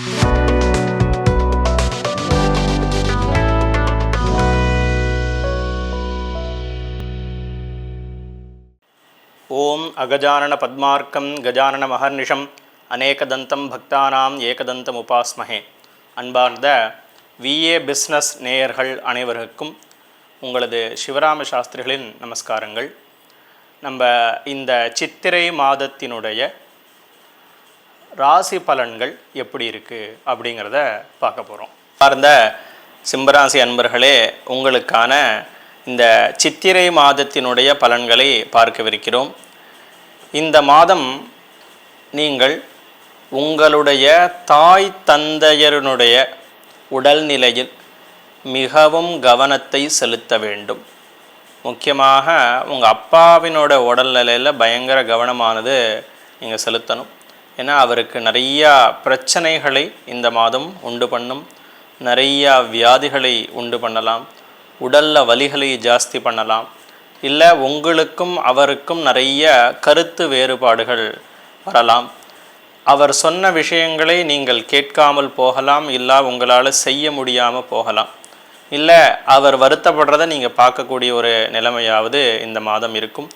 ஓம் அகஜானன பத்மார்க்கம் கஜானன மகர்நிஷம் அநேகதந்தம் பக்தானாம் ஏகதந்தம் உபாஸ்மஹே அன்பார்ந்த VA business நேயர்கள் அனைவருக்கும் உங்களது சிவராம சாஸ்திரிகளின் நமஸ்காரங்கள். நம்ம இந்த சித்திரை மாதத்தினுடைய ராசி பலன்கள் எப்படி இருக்குது அப்படிங்கிறத பார்க்க போகிறோம் பார்ந்த சிம்பராசி அன்பர்களே உங்களுக்கான இந்த சித்திரை மாதத்தினுடைய பலன்களை பார்க்கவிருக்கிறோம். இந்த மாதம் நீங்கள் உங்களுடைய தாய் தந்தையருடைய உடல்நிலையில் மிகவும் கவனத்தை செலுத்த வேண்டும். முக்கியமாக உங்கள் அப்பாவினோட உடல்நிலையில் பயங்கர கவனமானது நீங்கள் செலுத்தணும். ஏன்னா அவருக்கு நிறையா பிரச்சனைகளை இந்த மாதம் உண்டு பண்ணும். நிறையா வியாதிகளை உண்டு பண்ணலாம். உடலில் வலிகளை ஜாஸ்தி பண்ணலாம். இல்லை உங்களுக்கும் அவருக்கும் நிறைய கருத்து வேறுபாடுகள் வரலாம். அவர் சொன்ன விஷயங்களை நீங்கள் கேட்காமல் போகலாம். இல்லை உங்களால் செய்ய முடியாமல் போகலாம். இல்லை அவர் வருத்தப்படுறதை நீங்கள் பார்க்கக்கூடிய ஒரு நிலைமையாவது இந்த மாதம் இருக்கும்.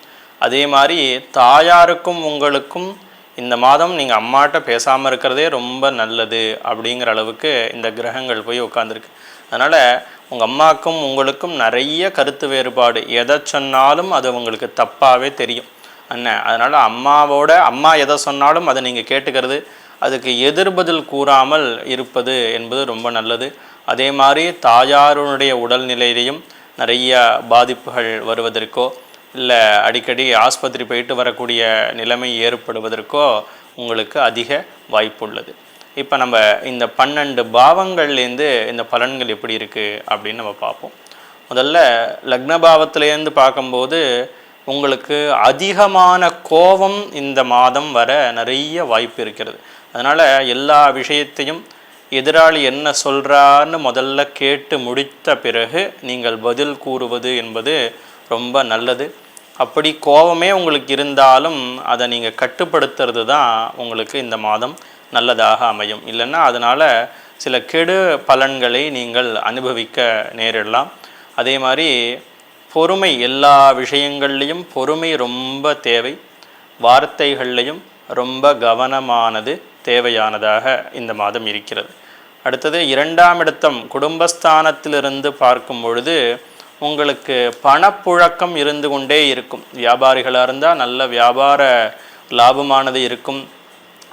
அதே மாதிரி தாயாருக்கும் உங்களுக்கும் இந்த மாதம் நீங்கள் அம்மாட்ட பேசாமல் இருக்கிறதே ரொம்ப நல்லது அப்படிங்கிற அளவுக்கு இந்த கிரகங்கள் போய் உட்காந்துருக்கு அதனால் உங்கள் அம்மாவுக்கும் உங்களுக்கும் நிறைய கருத்து வேறுபாடு. எதை சொன்னாலும் அது உங்களுக்கு தப்பாகவே தெரியும். அண்ணன் அதனால் அம்மாவோட அம்மா எதை சொன்னாலும் அதை நீங்கள் கேட்டுக்கிறது அதுக்கு எதிர்பதில் கூறாமல் இருப்பது என்பது ரொம்ப நல்லது. அதே மாதிரி தாயாருடைய உடல்நிலையிலையும் நிறைய பாதிப்புகள் வருவதற்கோ இல்லை அடிக்கடி ஆஸ்பத்திரி போயிட்டு வரக்கூடிய நிலைமை ஏற்படுவதற்கோ உங்களுக்கு அதிக வாய்ப்புள்ளது. இப்போ நம்ம இந்த பன்னெண்டு பாவங்கள்லேருந்து இந்த பலன்கள் எப்படி இருக்குது அப்படின்னு நம்ம பார்ப்போம். முதல்ல லக்ன பாவத்திலேருந்து பார்க்கும்போது உங்களுக்கு அதிகமான கோபம் இந்த மாதம் வர நிறைய வாய்ப்பு இருக்கிறது. அதனால் எல்லா விஷயத்தையும் எதிராளி என்ன சொல்கிறான்னு முதல்ல கேட்டு முடித்த பிறகு நீங்கள் பதில் கூறுவது என்பது ரொம்ப நல்லது. அப்படி கோபமே உங்களுக்கு இருந்தாலும் அதை நீங்கள் கட்டுப்படுத்துறது தான் உங்களுக்கு இந்த மாதம் நல்லதாக அமையும். இல்லைன்னா அதனால் சில கெடு பலன்களை நீங்கள் அனுபவிக்க நேரிடலாம். அதே மாதிரி பொறுமை எல்லா விஷயங்கள்லேயும் பொறுமை ரொம்ப தேவை. வார்த்தைகள்லையும் ரொம்ப கவனமானது தேவையானதாக இந்த மாதம் இருக்கிறது. அடுத்தது இரண்டாம் இடத்தம் குடும்பஸ்தானத்திலிருந்து பார்க்கும் பொழுது உங்களுக்கு பணப்புழக்கம் இருந்து கொண்டே இருக்கும். வியாபாரிகளாக இருந்தால் நல்ல வியாபார லாபமானது இருக்கும்.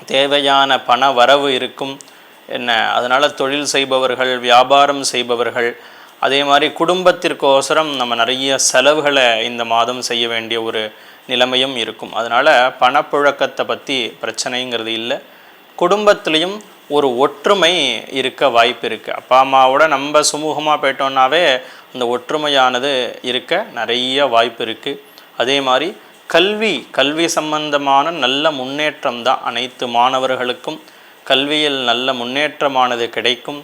தேவையான பண வரவு இருக்கும். என்ன? அதனால் தொழில் செய்பவர்கள் வியாபாரம் செய்பவர்கள் அதே மாதிரி குடும்பத்திற்கோசரம் நம்ம நிறைய செலவுகளை இந்த மாதம் செய்ய வேண்டிய ஒரு நிலைமையும் இருக்கும். அதனால் பணப்புழக்கத்தை பற்றி பிரச்சனைங்கிறது இல்லை. குடும்பத்துலேயும் ஒரு ஒற்றுமை இருக்க வாய்ப்பு இருக்குது அப்பா அம்மாவோட நம்ம சுமூகமாக போயிட்டோம்னாவே அந்த ஒற்றுமையானது இருக்க நிறைய வாய்ப்பு இருக்குது அதே மாதிரி கல்வி கல்வி சம்பந்தமான நல்ல முன்னேற்றம் தான் அனைத்து மாணவர்களுக்கும். கல்வியில் நல்ல முன்னேற்றமானது கிடைக்கும்.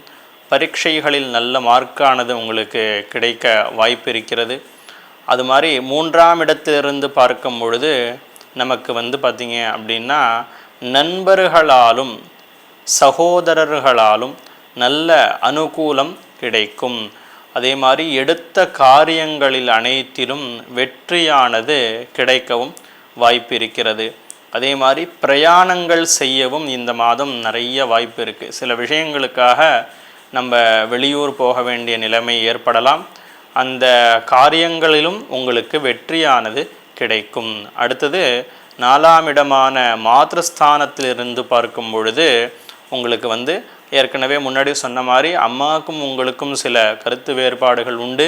பரீட்சைகளில் நல்ல மார்க்கானது உங்களுக்கு கிடைக்க வாய்ப்பு இருக்கிறது. அது மாதிரி மூன்றாம் இடத்திலிருந்து பார்க்கும் பொழுது நமக்கு வந்து பார்த்திங்க அப்படின்னா நண்பர்களாலும் சகோதரர்களாலும் நல்ல அனுகூலம் கிடைக்கும். அதே மாதிரி எடுத்த காரியங்களில் அனைத்திலும் வெற்றியானது கிடைக்கவும் வாய்ப்பு இருக்கிறது. அதே மாதிரி பிரயாணங்கள் செய்யவும் இந்த மாதம் நிறைய வாய்ப்பு இருக்குது சில விஷயங்களுக்காக நம்ம வெளியூர் போக வேண்டிய நிலைமை ஏற்படலாம். அந்த காரியங்களிலும் உங்களுக்கு வெற்றியானது கிடைக்கும். அடுத்தது நாலாம் இடமான மாத்திருஸ்தானத்திலிருந்து பார்க்கும் பொழுது உங்களுக்கு வந்து ஏற்கனவே முன்னாடி சொன்ன மாதிரி அம்மாவுக்கும் உங்களுக்கும் சில கருத்து வேறுபாடுகள் உண்டு.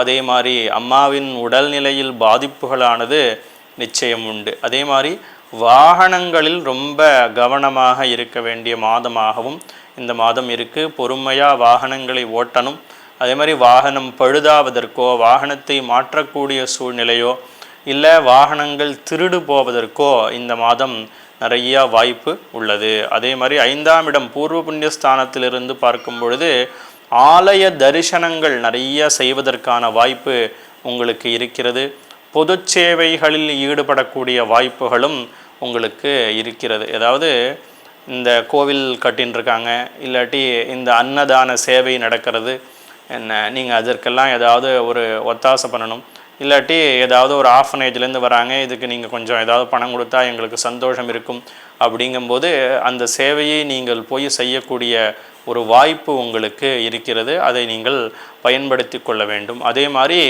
அதே மாதிரி அம்மாவின் உடல்நிலையில் பாதிப்புகளானது நிச்சயம் உண்டு. அதே மாதிரி வாகனங்களில் ரொம்ப கவனமாக இருக்க வேண்டிய மாதமாகவும் இந்த மாதம் இருக்குது பொறுமையாக வாகனங்களை ஓட்டணும். அதே மாதிரி வாகனம் பழுதாவதற்கோ வாகனத்தை மாற்றக்கூடிய சூழ்நிலையோ இல்லை வாகனங்கள் திருடு போவதற்கோ இந்த மாதம் நிறையா வாய்ப்பு உள்ளது. அதே மாதிரி ஐந்தாம் இடம் பூர்வ புண்ணியஸ்தானத்திலிருந்து பார்க்கும் பொழுது ஆலய தரிசனங்கள் நிறைய செய்வதற்கான வாய்ப்பு உங்களுக்கு இருக்கிறது. பொது சேவைகளில் ஈடுபடக்கூடிய வாய்ப்புகளும் உங்களுக்கு இருக்கிறது. ஏதாவது இந்த கோவில் கட்டினுருக்காங்க இல்லாட்டி இந்த அன்னதான சேவை நடக்கிறது என்ன நீங்கள் அதற்கெல்லாம் ஏதாவது ஒரு ஒத்தாசை பண்ணணும். இல்லாட்டி ஏதாவது ஒரு ஆஃபனேஜ்லேருந்து வராங்க இதுக்கு நீங்கள் கொஞ்சம் ஏதாவது பணம் கொடுத்தா எங்களுக்கு சந்தோஷம் இருக்கும் அப்படிங்கும்போது அந்த சேவையை நீங்கள் போய் செய்யக்கூடிய ஒரு வாய்ப்பு உங்களுக்கு இருக்கிறது. அதை நீங்கள் பயன்படுத்தி கொள்ள வேண்டும். அதே மாதிரி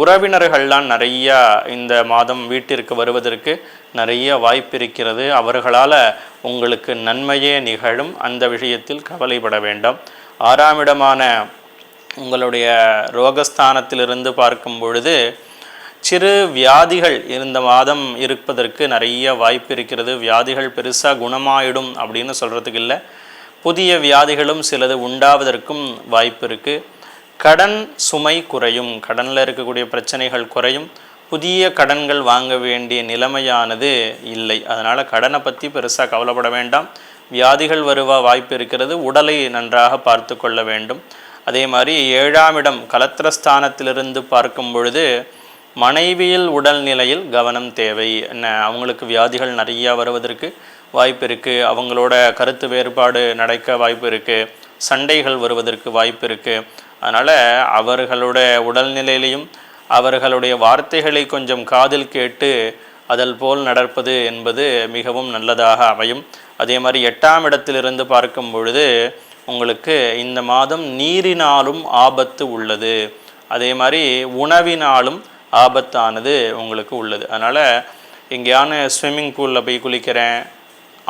உறவினர்கள்லாம் நிறையா இந்த மாதம் வீட்டிற்கு வருவதற்கு நிறைய வாய்ப்பு இருக்கிறது. அவர்களால் உங்களுக்கு நன்மையே நிகழும். அந்த விஷயத்தில் கவலைப்பட வேண்டாம். ஆறாம் இடமான உங்களுடைய ரோகஸ்தானத்திலிருந்து பார்க்கும் பொழுது சிறு வியாதிகள் இந்த மாதம் இருப்பதற்கு நிறைய வாய்ப்பு இருக்கிறது. வியாதிகள் பெருசாக குணமாயிடும் அப்படின்னு சொல்கிறதுக்கு இல்லை. புதிய வியாதிகளும் சிலது உண்டாவதற்கும் வாய்ப்பு இருக்குது கடன் சுமை குறையும். கடனில் இருக்கக்கூடிய பிரச்சனைகள் குறையும். புதிய கடன்கள் வாங்க வேண்டிய நிலைமையானது இல்லை. அதனால் கடனை பற்றி பெருசாக கவலைப்பட வேண்டாம். வியாதிகள் வருவா வாய்ப்பு இருக்கிறது. உடலை நன்றாக பார்த்து கொள்ள வேண்டும். அதே மாதிரி ஏழாம் இடம் கலத்திரஸ்தானத்திலிருந்து பார்க்கும் பொழுது மனைவியில் உடல்நிலையில் கவனம் தேவை. என்ன அவங்களுக்கு வியாதிகள் நிறையா வருவதற்கு வாய்ப்பு இருக்குது அவங்களோட கருத்து வேறுபாடு நடக்க வாய்ப்பு இருக்குது சண்டைகள் வருவதற்கு வாய்ப்பு இருக்குது அதனால் அவர்களோட உடல்நிலையிலையும் அவர்களுடைய வார்த்தைகளை கொஞ்சம் காதில் கேட்டு அதல் போல் நடப்பது என்பது மிகவும் நல்லதாக அமையும். அதே மாதிரி எட்டாம் இடத்திலிருந்து பார்க்கும் பொழுது உங்களுக்கு இந்த மாதம் நீரினாலும் ஆபத்து உள்ளது. அதே மாதிரி உணவினாலும் ஆபத்தானது உங்களுக்கு உள்ளது. அதனால் எங்கேயான ஸ்விம்மிங் பூலில் போய் குளிக்கிறேன்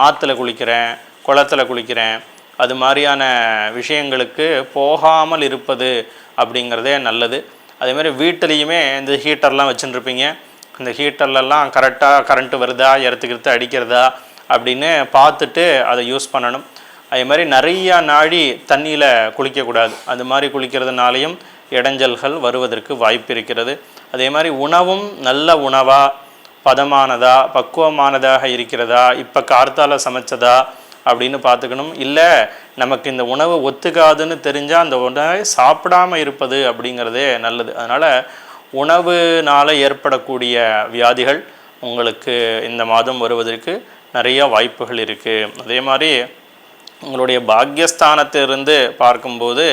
ஆற்றுல குளிக்கிறேன் குளத்துல குளிக்கிறேன் அது மாதிரியான விஷயங்களுக்கு போகாமல் இருப்பது அப்படிங்கிறதே நல்லது. அதேமாதிரி வீட்டிலையுமே இந்த ஹீட்டர்லாம் வச்சுட்டுருப்பீங்க இந்த ஹீட்டர்லலாம் கரெக்டாக கரண்ட்டு வருதா எரத்துக்கிறது அடிக்கிறதா அப்படின்னு பார்த்துட்டு அதை யூஸ் பண்ணணும். அதே மாதிரி நிறையா நாழி தண்ணியில் குளிக்கக்கூடாது. அது மாதிரி குளிக்கிறதுனாலையும் இடைஞ்சல்கள் வருவதற்கு வாய்ப்பு இருக்கிறது. அதே மாதிரி உணவும் நல்ல உணவாக பதமானதா பக்குவமானதாக இருக்கிறதா இப்போ கார்த்தால சமைச்சதா அப்படின்னு பார்த்துக்கணும். இல்லை நமக்கு இந்த உணவு ஒத்துக்காதுன்னு தெரிஞ்சால் அந்த உணவை சாப்பிடாம இருப்பது அப்படிங்கிறதே நல்லது. அதனால் உணவுனால் ஏற்படக்கூடிய வியாதிகள் உங்களுக்கு இந்த மாதம் வருவதற்கு நிறைய வாய்ப்புகள் இருக்குது அதே மாதிரி உங்களுடைய பாக்யஸ்தானத்திலிருந்து பார்க்கும்போது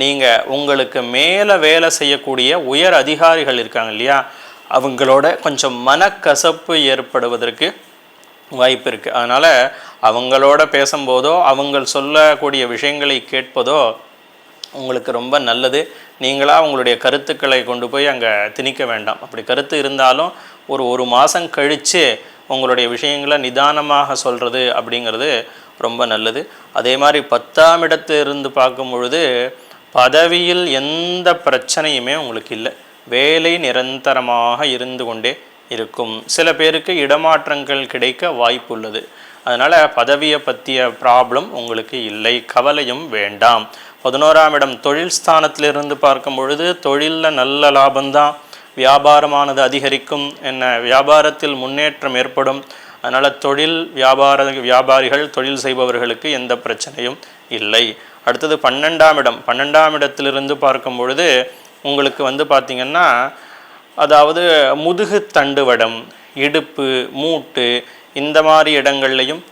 நீங்கள் உங்களுக்கு மேலே வேலை செய்யக்கூடிய உயர் அதிகாரிகள் இருக்காங்க இல்லையா? அவங்களோட கொஞ்சம் மனக்கசப்பு ஏற்படுவதற்கு வாய்ப்பு இருக்குது அதனால் அவங்களோட பேசும்போதோ அவங்க சொல்லக்கூடிய விஷயங்களை கேட்பதோ உங்களுக்கு ரொம்ப நல்லது. நீங்களாக உங்களுடைய கருத்துக்களை கொண்டு போய் அங்கே திணிக்க வேண்டாம். அப்படி கருத்து இருந்தாலும் ஒரு ஒரு மாதம் கழித்து உங்களுடைய விஷயங்களை நிதானமாக சொல்கிறது அப்படிங்கிறது ரொம்ப நல்லது. அதே மாதிரி பத்தாம் இடத்து இருந்து பார்க்கும் பொழுது பதவியில் எந்த பிரச்சனையுமே உங்களுக்கு இல்லை. வேலை நிரந்தரமாக இருந்து கொண்டே இருக்கும். சில பேருக்கு இடமாற்றங்கள் கிடைக்க வாய்ப்புள்ளது. அதனால் பதவியை பற்றிய ப்ராப்ளம் உங்களுக்கு இல்லை. கவலையும் வேண்டாம். பதினோராம் இடம் தொழில் ஸ்தானத்திலிருந்து பார்க்கும் பொழுது தொழிலில் நல்ல லாபம்தான். வியாபாரமானது அதிகரிக்கும். என்ன வியாபாரத்தில் முன்னேற்றம் ஏற்படும். அதனால் தொழில் வியாபார வியாபாரிகள் தொழில் செய்பவர்களுக்கு எந்த பிரச்சனையும் இல்லை. அடுத்தது பன்னெண்டாம் இடம். பன்னெண்டாம் இடத்திலிருந்து பார்க்கும் பொழுது உங்களுக்கு வந்து பார்த்திங்கன்னா அதாவது முதுகு தண்டுவடம் இடுப்பு மூட்டு இந்த மாதிரி இடங்கள்லையும்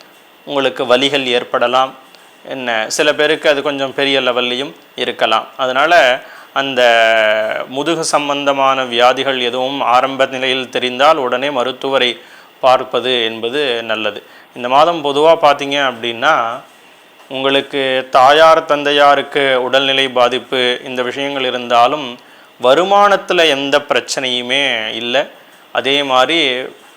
உங்களுக்கு வலிகள் ஏற்படலாம். என்ன சில பேருக்கு அது கொஞ்சம் பெரிய லெவல்லையும் இருக்கலாம். அதனால் அந்த முதுகு சம்பந்தமான வியாதிகள் எதுவும் ஆரம்ப நிலையில் தெரிந்தால் உடனே மருத்துவரை பார்ப்பது என்பது நல்லது. இந்த மாதம் பொதுவாக பார்த்தீங்க அப்படின்னா உங்களுக்கு தாயார் தந்தையாருக்கு உடல்நிலை பாதிப்பு இந்த விஷயங்கள் இருந்தாலும் வருமானத்தில் எந்த பிரச்சனையுமே இல்லை. அதே மாதிரி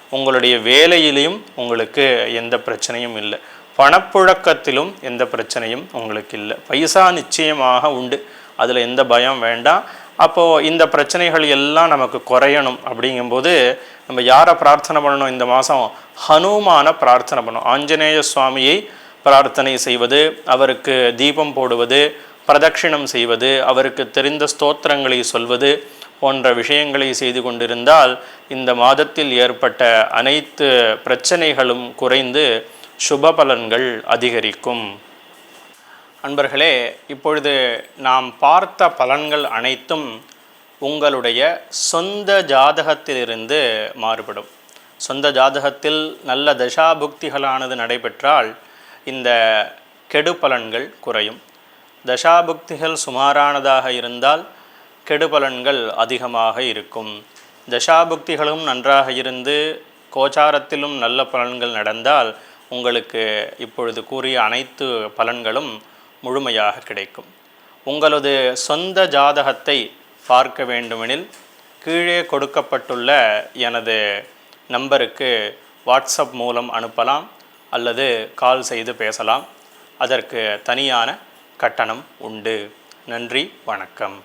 உங்களுடைய வேலையிலையும் உங்களுக்கு எந்த பிரச்சனையும் இல்லை. பணப்புழக்கத்திலும் எந்த பிரச்சனையும் உங்களுக்கு இல்லை. பைசா நிச்சயமாக உண்டு. அதில் எந்த பயம் வேண்டாம். அப்போது இந்த பிரச்சனைகள் எல்லாம் நமக்கு குறையணும் அப்படிங்கும்போது நம்ம யாரை பிரார்த்தனை பண்ணணும் இந்த மாதம்? ஹனுமான பிரார்த்தனை பண்ணணும். ஆஞ்சநேய சுவாமியை பிரார்த்தனை செய்வது அவருக்கு தீபம் போடுவது பிரதட்சிணம் செய்வது அவருக்கு தெரிந்த ஸ்தோத்திரங்களை சொல்வது போன்ற விஷயங்களை செய்து கொண்டிருந்தால் இந்த மாதத்தில் ஏற்பட்ட அனைத்து பிரச்சனைகளும் குறைந்து சுப பலன்கள் அதிகரிக்கும். அன்பர்களே இப்பொழுது நாம் பார்த்த பலன்கள் அனைத்தும் உங்களுடைய சொந்த ஜாதகத்திலிருந்து மாறுபடும். சொந்த ஜாதகத்தில் நல்ல தசாபுக்திகளானது நடைபெற்றால் இந்த கெடு பலன்கள் குறையும். தசாபுக்திகள் சுமாரானதாக இருந்தால் கெடு பலன்கள் அதிகமாக இருக்கும். தசாபுக்திகளும் நன்றாக இருந்து கோச்சாரத்திலும் நல்ல பலன்கள் நடந்தால் உங்களுக்கு இப்பொழுது கூறிய அனைத்து பலன்களும் முழுமையாக கிடைக்கும். உங்களது சொந்த ஜாதகத்தை பார்க்க வேண்டுமெனில் கீழே கொடுக்கப்பட்டுள்ள எனது நம்பருக்கு வாட்ஸ்அப் மூலம் அனுப்பலாம் அல்லது கால் செய்து பேசலாம். அதற்கு தனியான கட்டணம் உண்டு. நன்றி வணக்கம்.